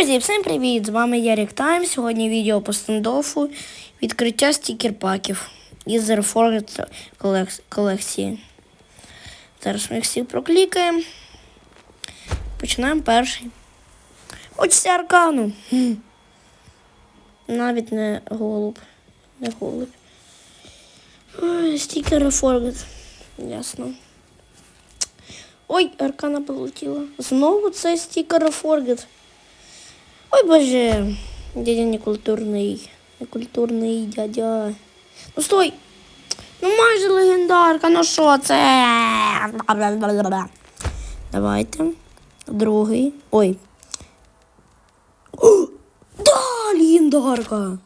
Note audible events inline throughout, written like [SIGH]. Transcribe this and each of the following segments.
Друзі, всім привіт! З вами Ярік Тайм. Сьогодні відео по стендофу відкриття стікер-паків із Reforged колекції. Зараз ми їх всіх проклікаємо. Починаємо перший. Хочеться аркану. Навіть не голуб. Не голуб. Ой, Стікер Reforged. Ясно. Ой, аркана полетіла. Знову цей стікер Reforged. Ой боже, дядя некультурний. Некультурний дядя. Ну стой! Ну майже легендарка, ну що це? Давайте. Другий. Ой. О, да, легендарка.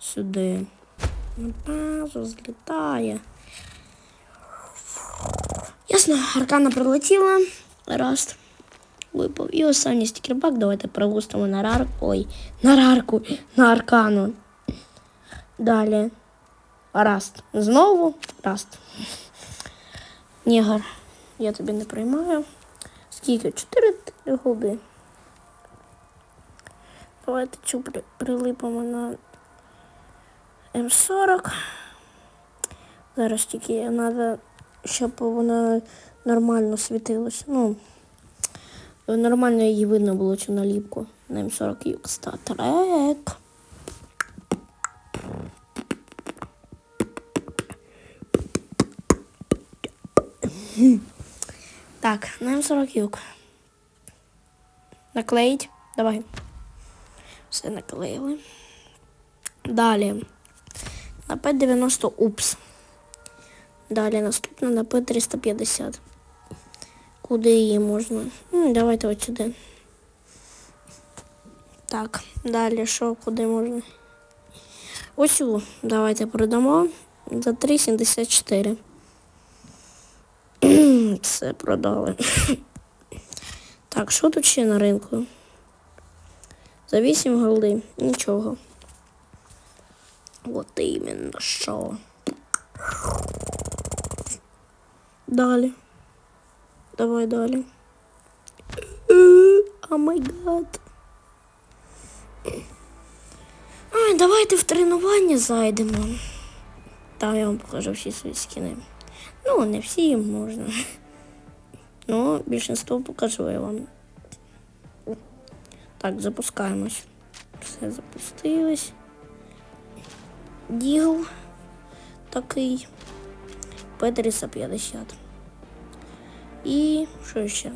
Сюди. Пазу злітає. Ясно, аркана прилетіла. Раз. Випав. І останній стікербак. Давайте пропустимо на рарку. Ой, на рарку, на аркану. Далі. Раст. Знову раст. Нігар. Я тобі не приймаю. Скільки? Чотири голди. Давайте цю при- прилипимо на М40. Зараз тільки треба, щоб вона нормально світилася. Ну, нормально її видно було цю наліпку. На М40 Юкста трек. Так, на М40 юг. Наклеїть. Давай. Все наклеїли. Далі. На П90 упс. Далі наступна на П350. Куди її можна? Ну, давайте от сюди. Так, далі що, куди можна? Ось цю давайте продамо за 3,74. Це [CLEARS THROAT] продали. [CLEARS THROAT] Так, що тут ще на ринку? За 8 голди. Нічого. От іменно що. Далі. Давай далі. О май гад. Ай, давайте в тренування зайдемо. Та я вам покажу всі свої скини. Ну, не всі можна. Ну, більшинство покажу я вам. Так, запускаємось. Все запустилось. Дігл такий. П350. І що ще?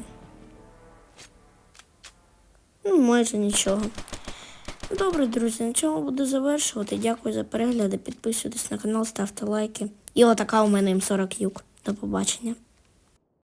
Ну, майже нічого. Добре, друзі, на цьому буду завершувати. Дякую за перегляди. Підписуйтесь на канал, ставте лайки. І отака у мене М40 юк. До побачення.